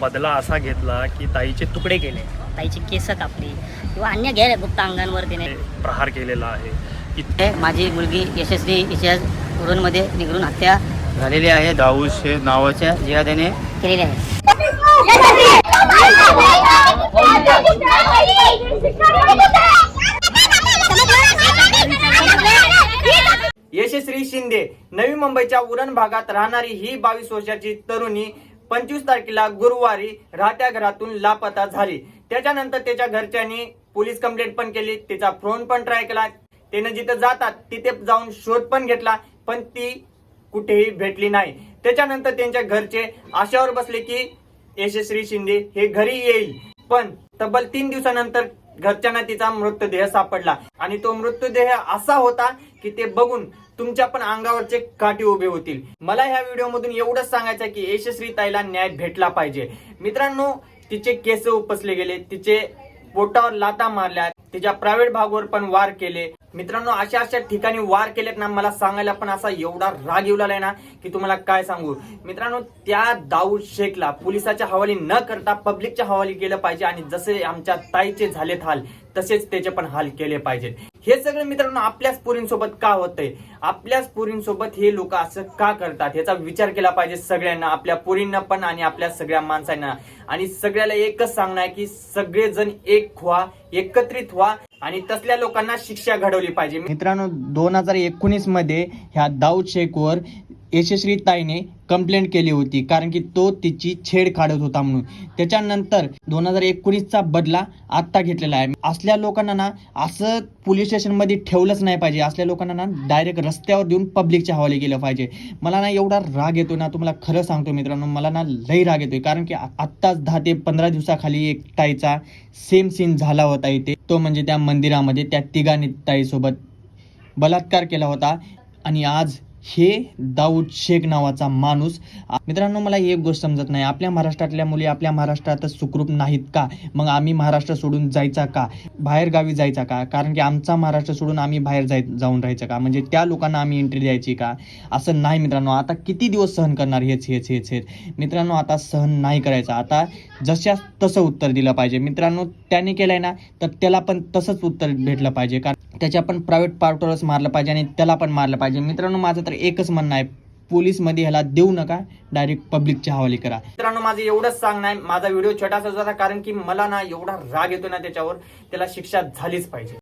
बदला असा घेतला की ताईचे तुकडे केले. ताईची केस कापली. किंवा अन्य गैरगुप्त अंगांवर तिने प्रहार केलेला आहे. हे माझी मुलगी यशस्वी हिच्या उरणमध्ये निघून हत्या झालेली आहे. दाऊद शेख नावाच्या जिहाद्याने केलेली आहे. यशश्री शिंदे नवी मुंबईच्या उरण भागात राहणारी ही बावीस वर्षाची तरुणी पंचवीस तारखेला गुरुवारी राहत्या घरातून लापता झाली. त्याच्यानंतर त्याच्या घरच्यांनी पोलीस कंप्लेंट पण केली. तिचा फोन पण ट्राय केला. त्यानं जिथे जातात तिथे जाऊन शोध पण घेतला. पण ती कुठेही भेटली नाही. त्याच्यानंतर त्यांच्या घरचे आशावर बसले की यशस्वी शिंदे हे घरी येईल. पण तब्बल तीन दिवसानंतर घरच्यांना तिचा मृतदेह सापडला. आणि तो मृतदेह असा होता की ते बघून तुमच्या पण अंगावरचे काठी उभे होतील. मला ह्या व्हिडिओ मधून एवढंच सांगायचं की यशस्वी ताईला न्याय भेटला पाहिजे. मित्रांनो तिचे केस उपसले गेले तिचे पोटावर लाता मारल्या तिच्या प्रायव्हेट भागवर पण वार केले. मित्रांनो अशा अशा ठिकाणी वार केलेत ना मला सांगायला पण असा एवढा राग येऊ लागलाय ना की तुम्हाला काय सांगू? मित्रांनो त्या दाऊद शेखला पोलिसाच्या हवाली न करता पब्लिकच्या हवाली केलं पाहिजे आणि जसे आमच्या ताईचे झालेत हाल तसेच त्याचे पण हाल केले पाहिजेत. हे सगळं मित्रांनो आपल्याच पोरींसोबत का होतंय? आपल्याच पोरींसोबत हे लोक असं का करतात? याचा विचार केला पाहिजे सगळ्यांना आपल्या पोरींना पण आणि आपल्या सगळ्या माणसांना. आणि सगळ्याला एकच सांगणार की सगळेजण एक व्हा एकत्रित व्हा आणि तसल्या लोकांना शिक्षा घडवली पाहिजे. मित्रांनो दोन हजार एकोणीसमध्ये ह्या दाऊद शेखवर यशस्वी ताईने कंप्लेंट केली होती कारण की तो तिची छेड काढत होता म्हणून. त्याच्यानंतर दोन हजार एकोणीसचा बदला आत्ता घेतलेला आहे. असल्या लोकांना ना असं पोलीस स्टेशनमध्ये ठेवलंच नाही पाहिजे. असल्या लोकांना ना डायरेक्ट रस्त्यावर देऊन पब्लिकच्या हवाले केलं पाहिजे. मला ना एवढा राग येतो ना तुम्हाला खरं सांगतो मित्रांनो मला ना लई राग येतोय. कारण की आत्ताच दहा ते पंधरा दिवसाखाली एक ताईचा सेम सीन झाला होता इथे. तो म्हणजे त्या मंदिरामध्ये त्या तिघांनी ताईसोबत बलात्कार केला होता. आणि आज हे दाऊद शेख नावाचा माणूस. मित्रांनो मला एक गोष्ट समजत नाही. आपल्या महाराष्ट्रातल्या मुली आपल्या महाराष्ट्रातच सुखरूप नाहीत का? मग आम्ही महाराष्ट्र सोडून जायचा का? बाहेर गावी जायचा का? कारण की आमचा महाराष्ट्र सोडून आम्ही बाहेर जाय जाऊन राहायचं का? म्हणजे त्या लोकांना आम्ही एंट्री द्यायची का? असं नाही मित्रांनो. आता किती दिवस सहन करणार हेच हेच हेच हेच? मित्रांनो आता सहन नाही करायचं. आता जशा तसं उत्तर दिलं पाहिजे. मित्रांनो त्याने केलंय ना? तर त्याला पण तसंच उत्तर भेटलं पाहिजे. कारण त्याच्या पण प्रायव्हेट पार्टवरच मारलं पाहिजे आणि त्याला पण मारलं पाहिजे. मित्रांनो माझं तर एकच म्हणणं आहे पोलीसमध्ये ह्याला देऊ नका डायरेक्ट पब्लिकच्या हवाली करा. मित्रांनो माझं एवढंच सांगणं आहे माझा व्हिडिओ छोटासा कारण की मला ना एवढा राग येतो ना त्याच्यावर त्याला शिक्षा झालीच पाहिजे.